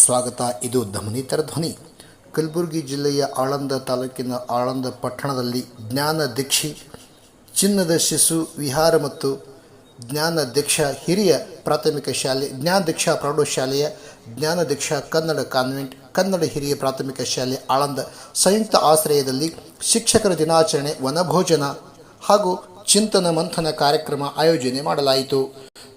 ಸ್ವಾಗತ. ಇದು ಧಮನಿತರ ಧ್ವನಿ. ಕಲಬುರಗಿ ಜಿಲ್ಲೆಯ ಆಳಂದ ತಾಲೂಕಿನ ಆಳಂದ ಪಟ್ಟಣದಲ್ಲಿ ಜ್ಞಾನ ದೀಕ್ಷಿ, ಚಿನ್ನದ ಶಿಶು ವಿಹಾರ ಮತ್ತು ಜ್ಞಾನ ದೀಕ್ಷಾ ಹಿರಿಯ ಪ್ರಾಥಮಿಕ ಶಾಲೆ, ಜ್ಞಾನ ದೀಕ್ಷಾ ಪ್ರೌಢಶಾಲೆಯ ಜ್ಞಾನ ದೀಕ್ಷಾ ಕನ್ನಡ ಕಾನ್ವೆಂಟ್, ಕನ್ನಡ ಹಿರಿಯ ಪ್ರಾಥಮಿಕ ಶಾಲೆ ಆಳಂದ ಸಂಯುಕ್ತ ಆಶ್ರಯದಲ್ಲಿ ಶಿಕ್ಷಕರ ದಿನಾಚರಣೆ, ವನಭೋಜನ ಹಾಗೂ ಚಿಂತನ ಮಂಥನ ಕಾರ್ಯಕ್ರಮ ಆಯೋಜನೆ ಮಾಡಲಾಯಿತು.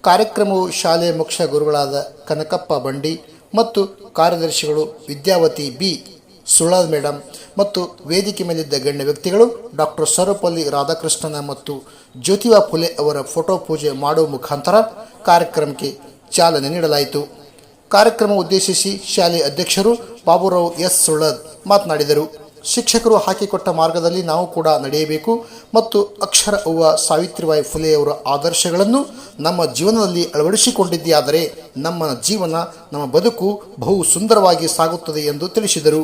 ಕಾರ್ಯಕ್ರಮವು ಶಾಲೆಯ ಮುಖ್ಯ ಗುರುಗಳಾದ ಕನಕಪ್ಪ ಬಂಡಿ ಮತ್ತು ಕಾರ್ಯದರ್ಶಿಗಳು ವಿದ್ಯಾವತಿ ಬಿ. ಸುಳಾದ್ ಮೇಡಮ್ ಮತ್ತು ವೇದಿಕೆ ಮೇಲಿದ್ದ ಗಣ್ಯ ವ್ಯಕ್ತಿಗಳು ಡಾಕ್ಟರ್ ಸರ್ವಪಲ್ಲಿ ರಾಧಾಕೃಷ್ಣನ ಮತ್ತು ಜ್ಯೋತಿಬಾ ಫುಲೆ ಅವರ ಫೋಟೋ ಪೂಜೆ ಮಾಡುವ ಮುಖಾಂತರ ಕಾರ್ಯಕ್ರಮಕ್ಕೆ ಚಾಲನೆ ನೀಡಲಾಯಿತು. ಕಾರ್ಯಕ್ರಮ ಉದ್ದೇಶಿಸಿ ಶಾಲೆಯ ಅಧ್ಯಕ್ಷರು ಬಾಬುರಾವ್ ಎಸ್. ಸುಳ್ಳದ್ ಮಾತನಾಡಿದರು. ಶಿಕ್ಷಕರು ಹಾಕಿಕೊಟ್ಟ ಮಾರ್ಗದಲ್ಲಿ ನಾವು ಕೂಡ ನಡೆಯಬೇಕು. ಮತ್ತು ಅಕ್ಷರ ಅವ್ವ ಸಾವಿತ್ರಿಬಾಯಿ ಫುಲೆಯವರ ಆದರ್ಶಗಳನ್ನು ನಮ್ಮ ಜೀವನದಲ್ಲಿ ಅಳವಡಿಸಿಕೊಂಡಿದ್ದೆಯಾದರೆ ನಮ್ಮ ಜೀವನ, ನಮ್ಮ ಬದುಕು ಬಹು ಸುಂದರವಾಗಿ ಸಾಗುತ್ತದೆ ಎಂದು ತಿಳಿಸಿದರು.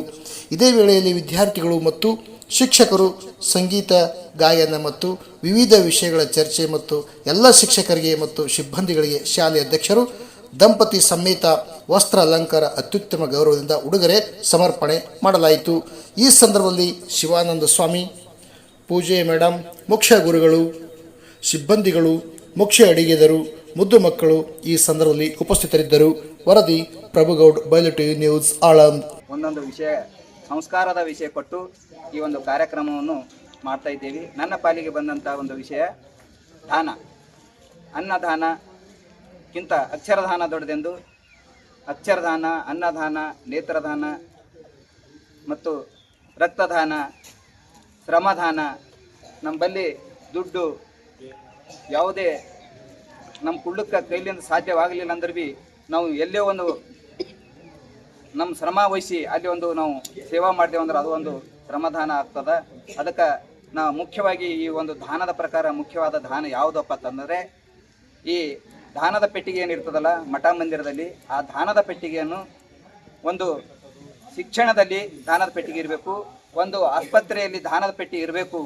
ಇದೇ ವೇಳೆಯಲ್ಲಿ ವಿದ್ಯಾರ್ಥಿಗಳು ಮತ್ತು ಶಿಕ್ಷಕರು ಸಂಗೀತ, ಗಾಯನ ಮತ್ತು ವಿವಿಧ ವಿಷಯಗಳ ಚರ್ಚೆ ಮತ್ತು ಎಲ್ಲ ಶಿಕ್ಷಕರಿಗೆ ಮತ್ತು ಸಿಬ್ಬಂದಿಗಳಿಗೆ ಶಾಲೆ ಅಧ್ಯಕ್ಷರು ದಂಪತಿ ಸಮೇತ ವಸ್ತ್ರ ಅಲಂಕಾರ ಅತ್ಯುತ್ತಮ ಗೌರವದಿಂದ ಉಡುಗೊರೆ ಸಮರ್ಪಣೆ ಮಾಡಲಾಯಿತು. ಈ ಸಂದರ್ಭದಲ್ಲಿ ಶಿವಾನಂದ ಸ್ವಾಮಿ, ಪೂಜೆ ಮೇಡಮ್ ಮುಖ್ಯ ಗುರುಗಳು, ಸಿಬ್ಬಂದಿಗಳು, ಮುಖ್ಯ ಅಡಿಗೆದರು, ಮುದ್ದು ಮಕ್ಕಳು ಈ ಸಂದರ್ಭದಲ್ಲಿ ಉಪಸ್ಥಿತರಿದ್ದರು. ವರದಿ ಪ್ರಭುಗೌಡ್, ಬಯಲು ನ್ಯೂಸ್ ಆಳಂದ್ ಒಂದೊಂದು ವಿಷಯ, ಸಂಸ್ಕಾರದ ವಿಷಯ ಕೊಟ್ಟು ಈ ಒಂದು ಕಾರ್ಯಕ್ರಮವನ್ನು ಮಾಡ್ತಾ ಇದ್ದೀವಿ. ನನ್ನ ಪಾಲಿಗೆ ಬಂದಂಥ ಒಂದು ವಿಷಯ, ದಾನ. ಅನ್ನದಾನಕ್ಕಿಂತ ಅಕ್ಷರಧಾನ ದೊಡ್ಡದೆಂದು? ಅಕ್ಷರದಾನ, ಅನ್ನದಾನ, ನೇತ್ರದಾನ ಮತ್ತು ರಕ್ತದಾನ, ಶ್ರಮದಾನ, ನಮ್ಮಲ್ಲಿ ದುಡ್ಡು ಯಾವುದೇ ನಮ್ಮ ಕುಳ್ಳಕ್ಕೆ ಕೈಲಿಂದ ಸಾಧ್ಯವಾಗಲಿಲ್ಲ ಅಂದ್ರೆ ಭೀ ನಾವು ಎಲ್ಲೇ ಒಂದು ನಮ್ಮ ಶ್ರಮ ವಹಿಸಿ ಅಲ್ಲಿ ಒಂದು ನಾವು ಸೇವಾ ಅಂದ್ರೆ ಅದು ಒಂದು ಶ್ರಮದಾನ ಆಗ್ತದೆ. ಅದಕ್ಕೆ ನಾವು ಮುಖ್ಯವಾಗಿ ಈ ಒಂದು ದಾನದ ಪ್ರಕಾರ ಮುಖ್ಯವಾದ ದಾನ ಯಾವುದಪ್ಪ ಅಂತಂದರೆ ಈ ದಾನದ ಪೆಟ್ಟಿಗೆ ಏನಿರ್ತದಲ್ಲ ಮಠ ಮಂದಿರದಲ್ಲಿ ಆ ದಾನದ ಪೆಟ್ಟಿಗೆಯನ್ನು ಒಂದು ಶಿಕ್ಷಣದಲ್ಲಿ ದಾನದ ಪೆಟ್ಟಿಗೆ ಇರಬೇಕು, ಒಂದು ಆಸ್ಪತ್ರೆಯಲ್ಲಿ ದಾನದ ಪೆಟ್ಟಿಗೆ ಇರಬೇಕು.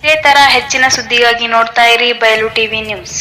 ಇದೇ ತರ ಹೆಚ್ಚಿನ ಸುದ್ದಿಗಾಗಿ ನೋಡ್ತಾ ಇರಿ ಬಯಲು ಟಿವಿ ನ್ಯೂಸ್.